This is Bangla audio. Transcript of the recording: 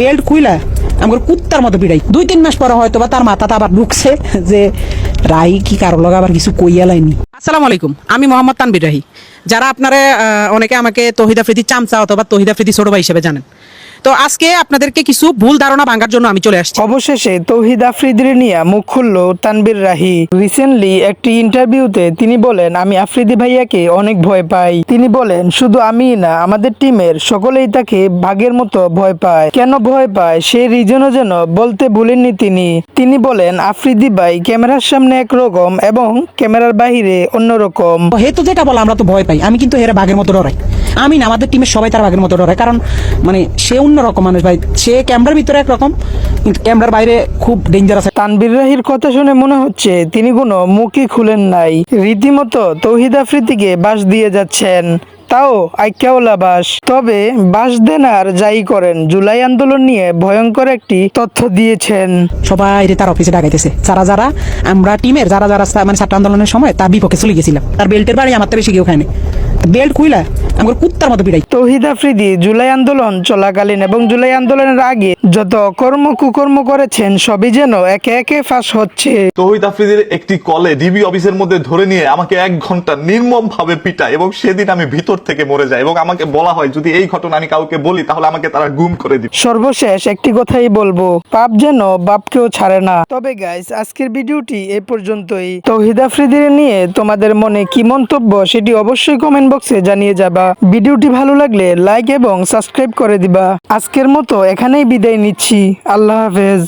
বেল্ট খুইলা আমার কুত্তার মতো পিড়াই দুই তিন মাস পরে হয়তো বা তার মাথাতে আবার ঢুকছে যে, রাই, কি কারও লগা আবার কিছু কইয়া লাইনি আসসালামু আলাইকুম, আমি মোহাম্মদ তানবির রাহি। যারা আপনারা অনেকে আমাকে তহিদা ফ্রিতি চামচা অথবা তহিদা ফ্রিতি ছোট ভাই হিসেবে জানেন। তো আজকে আপনাদেরকে কিছু ভুল ধারণা ভাঙার জন্য আমি চলে আসছি। অবশেষে তৌহিদ আফ্রিদির নিয়ে মুখ খুলল তানবির রাহি। রিসেন্টলি একটি ইন্টারভিউতে তিনি বলেন আমি আফ্রিদি ভাইয়াকে অনেক ভয় পাই। তিনি বলেন শুধু আমি না আমাদের টিমের সকলেই তাকে ভাগের মতো ভয় পায়। কেন ভয় পায়? সেই রিজনও যেন বলতে ভুলেননি তিনি। তিনি বলেন আফ্রিদি ভাই ক্যামেরার সামনে একরকম এবং ক্যামেরার বাহিরে অন্যরকম। হেতু যেটা বলে আমরা তো ভয় পাই। আমি কিন্তু হেরা বাঘের মতো ডরাই আমি না আমাদের টিমের সবাই তার বাঘের মতো ডরাই কারণ মানে সে অন্যরকম মানুষ ভাই। সে ক্যামেরার ভিতরে একরকম কিন্তু ক্যামেরার বাইরে খুব ডেঞ্জারাস তানবির রাহির কথা শুনে মনে হচ্ছে তিনি কোনো মুখই খুলেন নাই। রীতিমতো তৌহিদ আফ্রিদিকে বাস দিয়ে যাচ্ছেন। তাও আইক্যাওলা বাস। তবে বাস দেন আর যাই করেন জুলাই আন্দোলন নিয়ে ভয়ঙ্কর একটি তথ্য দিয়েছেন। সবাই তার অফিসে ডাকাইতেছে। যারা যারা আমরা টিমের যারা যারা মানে ছাত্র আন্দোলনের সময় তার বিপক্ষে চলে গেছিলাম। তার বেল্টের বাড়ি আমার তো বেশি কেউ খায়নি বেল্ট খুইলা আমার কুত্তার মতো পিড়াই তৌহিদ আফ্রিদি জুলাই আন্দোলন চলাকালীন এবং জুলাই আন্দোলনের আগে যত কর্ম কুকর্ম করেছেন সবই যেন একে একে ফাঁস হচ্ছে। তহিদ আফ্রিদির একটি কলে ডিবি অফিসের মধ্যে ধরে নিয়ে আমাকে এক ঘণ্টা নির্মম ভাবে পিটায় এবং সেদিন আমি ভিতর থেকে মরে যাই এবং আমাকে বলা হয় যদি এই ঘটনা আমি কাউকে বলি তাহলে আমাকে তারা গুম করে দিবে। সর্বশেষ একটি কথাই বলব পাপ যেন বাপকেও ছাড়ে না। তবে গাইস আজকের ভিডিওটি এই পর্যন্তই। তৌহিদ আফ্রিদির নিয়ে তোমাদের মনে কি মন্তব্য সেটি অবশ্যই কমেন্ট বক্সে জানিয়ে যাবা। ভিডিওটি ভালো লাগলে লাইক এবং সাবস্ক্রাইব করে দিবা। আজকের মতো এখানেই বিদায় নিচ্ছি। আল্লাহ হাফেজ।